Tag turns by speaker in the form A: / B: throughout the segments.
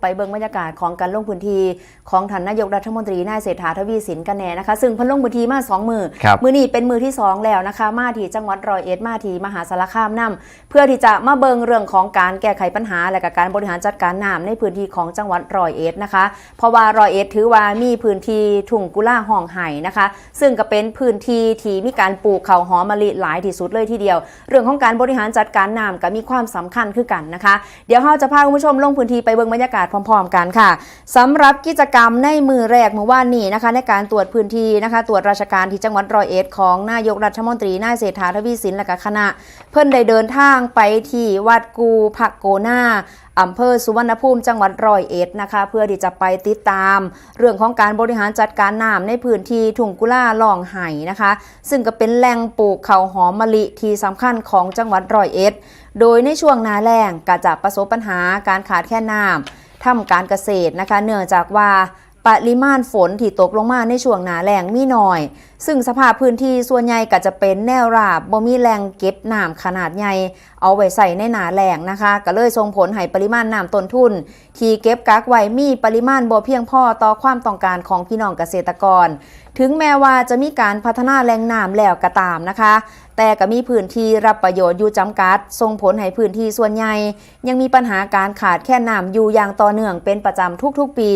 A: ไปเบิ่งบรรยากาศของการลงพื้นที่ของท่านนายกรัฐมนตรีนายเศรษฐาทวีสินกันแน่นะคะ ซึ่งเพิ่นลงพื้นที่มาสองมือ
B: ครับ
A: มือนี้เป็นมือที่สองแล้วนะคะ มาที่จังหวัดร้อยเอ็ดมาที่มหาสารคามนํเพื่อที่จะมาเบิงเรื่องของการแก้ไขปัญหา และก็การบริหารจัดการน้ำในพื้นที่ของจังหวัดร้อยเอ็ดนะคะเพราะว่าร้อยเอ็ดถือว่ามีพื้นที่ทุ่งกุล่าห้องไห่นะคะ ซึ่งก็เป็นพื้นที่ที่มีการปลูกข้าวหอมมะลิหลายที่สุดเลยทีเดียว เรื่องของการบริหารจัดการน้ำก็มีความสำคัญคือกันนะคะ เดี๋ยวเราจะพาคุณผู้ชมลงพื้นที่ไปเบิ่งบรรยากาศพร้อมๆกันค่ะสำหรับกิจกรรมในมือแรกเมื่อวานนี้นะคะ ในการตรวจพื้นที่นะคะ ตรวจราชการที่จังหวัดร้อยเอ็ดของนายกรัฐมนตรีนายเศรษฐาทวีสินและก็คณะ เพิ่อนได้เดินทางไปที่วัดกูพักโกนาอำเภอสุวรรณภูมิจังหวัดร้อยเอ็ดนะคะ เพื่อที่จะไปติดตาม เรื่องของการบริหารจัดการน้ำในพื้นที่ทุ่งกุล่าล่องไห่นะคะ ซึ่งก็เป็นแหล่งปลูกข้าวหอมมะลิที่สำคัญของจังหวัดร้อยเอ็ดโดยในช่วงนาแล้งก็จะประสบปัญหาการขาดแคลนน้ำ ทำการเกษตรนะคะ เนื่องจากว่า ปริมาณฝนที่ตกลงมาในช่วงหนาแล้งมีน้อย ซึ่งสภาพพื้นที่ส่วนใหญ่ก็จะเป็นแนวราบบ่มีแหล่งเก็บน้ำขนาดใหญ่ เอาไว้ใส่ในหนาแล้งนะคะ ก็เลยส่งผลให้ปริมาณน้ำต้นทุน ที่เก็บกักไว้มีปริมาณบ่เพียงพอต่อความต้องการของพี่น้องเกษตรกร ถึงแม้ว่าจะมีการพัฒนาแหล่งน้ำแล้วก็ตามนะคะ แต่ก็มีพื้นที่รับประโยชน์อยู่จำกัดส่งผลให้พื้นที่ส่วนใหญ่ ยังมีปัญหาการขาดแคลนน้ำอยู่อย่างต่อเนื่องเป็นประจำทุกๆปี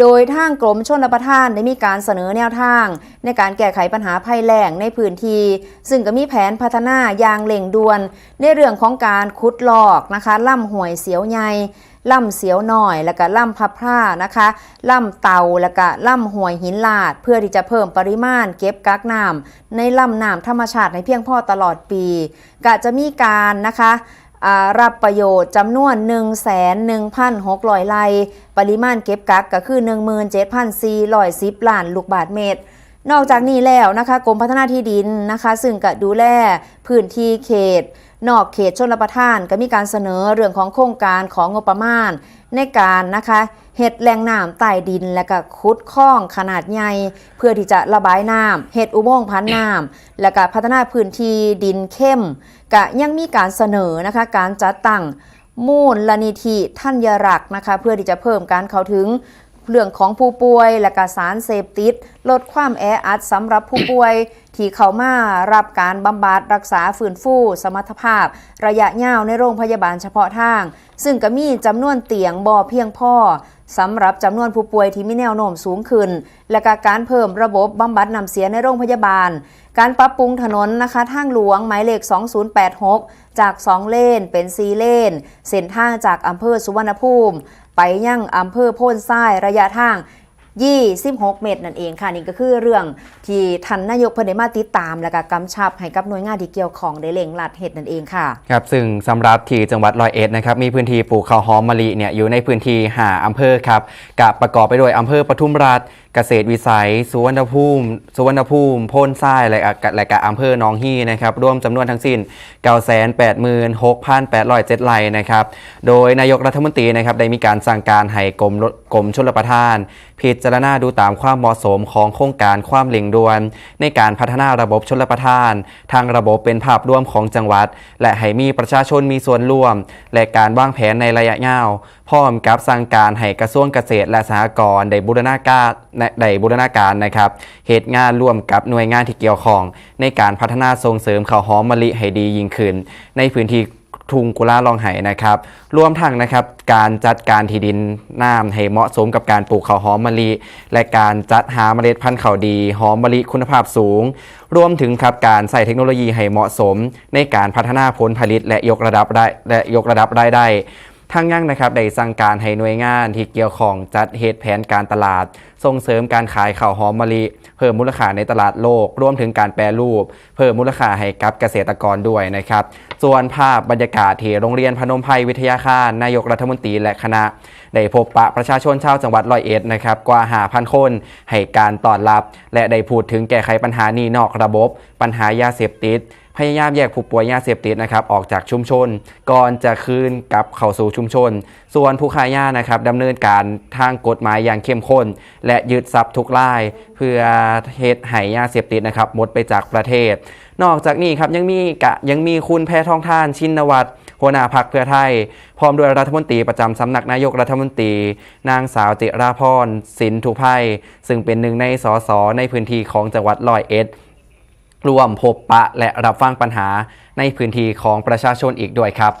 A: โดยทางกรมชนประทานได้มีการเสนอแนวทาง ในการแก้ไขปัญหาภัยแล้งในพื้นที่ ซึ่งก็มีแผนพัฒนาอย่างเร่งด่วน ในเรื่องของการขุดลอกนะคะล่ำห่วยเสียวใหญ่ล่ำเสียวหน่อย แล้วก็ล่ำพับผ้านะคะ ล่ำเตาแล้วก็ล่ำห่วยหินลาด เพื่อที่จะเพิ่มปริมาณเก็บกักน้ำในล่ำน้ำธรรมชาติให้เพียงพอตลอดปี ก็จะมีการนะคะ รับประโยชน์จำนวน 1 1 6 0 0ไร่ปริมาณเก็บกักก็คือ 17,410ล้านลูกบาทเมตร นอกจากนี้แล้วนะคะกรมพัฒนาที่ดินนะคะ ซึ่งก็ดูแลพื้นที่เขต นอกเขตชนรับประทานก็มีการเสนอเรื่องของโครงการของงบประมาณ ในการนะคะเห็ดแหล่งน้ำใต้ดินและก็ขุดคลองขนาดใหญ่เพื่อที่จะระบายน้ำเห็ดอุโมงค์พันน้ำและก็พัฒนาพื้นที่ดินเข้มก็ยังมีการเสนอนะคะการจัดตั้งมูลลนิธิท่านยรักนะคะเพื่อที่จะเพิ่มการเข้าถึง เรื่องของผู้ป่วยและกสารเสพติด ลดความแออัดสำหรับผู้ป่วย ที่เข้ามารับการบำบัดรักษาฟื้นฟู สมรรถภาพ ระยะยาวในโรงพยาบาลเฉพาะทาง ซึ่งก็มีจำนวนเตียงบ่อเพียงพอสำหรับจำนวนผู้ป่วยที่มีแนวโน้มสูงขึ้น และกการเพิ่มระบบบำบัดนำเสียในโรงพยาบาล การปรับปรุงถนนนะคะทางหลวงหมายเลข 2086 จาก 2 เลนเป็น 4 เลน เส้นทางจากอำเภอสุวรรณภูมิ ไปยังอำเภอโพนทรายระยะทาง 26 เมตรนั่นเองค่ะนี่ก็คือเรื่องที่ท่านนายกเพนได้มาติดตาม และก็กำชับให้กับหน่วยงานที่เกี่ยวของได้เร่งรัดเหตุนั่นเองค่ะ
B: ครับซึ่งสำหรับที่จังหวัดร้อยเอ็ดนะครับมีพื้นที่ปลูกข้าวหอมมะลิเนี่ยอยู่ในพื้นที่หาอำเภอครับกับประกอบไปด้วยอำเภอปทุมราช กษตรวิสัย สุวรรณภูมิ สุวรรณภูมิโพนทรายและก็และก็อำเภอหนองฮีนะครับรวมจำนวนทั้งสิ้น 986,807ไร่นะครับ โดยนายกรัฐมนตรีนะครับได้มีการสั่งการให้กรมกรมชลประทาน พิจารณาดูตามความเหมาะสมของโครงการความเร่งด่วน ในการพัฒนาระบบชลประทาน ทางระบบเป็นภาพรวมของจังหวัด และให้มีประชาชนมีส่วนร่วม และการวางแผนในระยะยาวพร้อมกับสั่งการให้กระทรวงเกษตรและสหกรณ์ได้บูรณาการใได้บูรณาการนะครับเหตุงานร่วมกับหน่วยงานที่เกี่ยวข้อง ในการพัฒนาส่งเสริมข้าวหอมมะลิให้ดียิ่งขึ้น ในพื้นที่ทุงกุลาลองไห้นะครับรวมทั้งนะครับการจัดการที่ดินน้ำให้เหมาะสมกับการปลูกข้าวหอมมะลิ และการจัดหาเมล็ดพันธุ์ข้าวดีหอมมะลิคุณภาพสูง รวมถึงครับการใส่เทคโนโลยีให้เหมาะสม ในการพัฒนาผลผลิตและยกระดับได้และยกระดับรายได้ ทั้งยังนะครับได้สั่งการให้หน่วยงานที่เกี่ยวข้องจัดเหตุแผนการตลาด ส่งเสริมการขายข้าวหอมมะลิ เพิ่มมูลค่าในตลาดโลก รวมถึงการแปรรูป เพิ่มมูลค่าให้กับเกษตรกรด้วยนะครับ ส่วนภาพบรรยากาศที่โรงเรียนพนมไพรวิทยาคารนายกรัฐมนตรีและคณะ ได้พบปะประชาชนชาวจังหวัดร้อยเอ็ดนะครับกว่าหาพันคนให้การต้อนรับ และได้พูดถึงแก้ไขปัญหานี้นอกระบบ ปัญหายาเสพติด พยายามแยกผู้ป่วยยาเสพติดนะครับออกจากชุมชน ก่อนจะคืนกลับเข้าสู่ชุมชน ส่วนผู้ขายยานะครับดำเนินการทางกฎหมายอย่างเข้มข้น และยึดทรัพย์ทุกราย เพื่อเหตุหายยาเสพติดนะครับหมดไปจากประเทศ นอกจากนี้ครับยังมีกะยังมีคุณแพทองท่านชินวัตรหัวหน้าพักเพื่อไทย พร้อมด้วยรัฐมนตรีประจำสำนักนายกรัฐมนตรี นางสาวจิราพรสินทุไพซึ่งเป็นหนึ่งในสสในพื้นที่ของจังหวัดลอยเอ็ด ร่วมพบปะและรับฟังปัญหาในพื้นที่ของประชาชนอีกด้วยครับ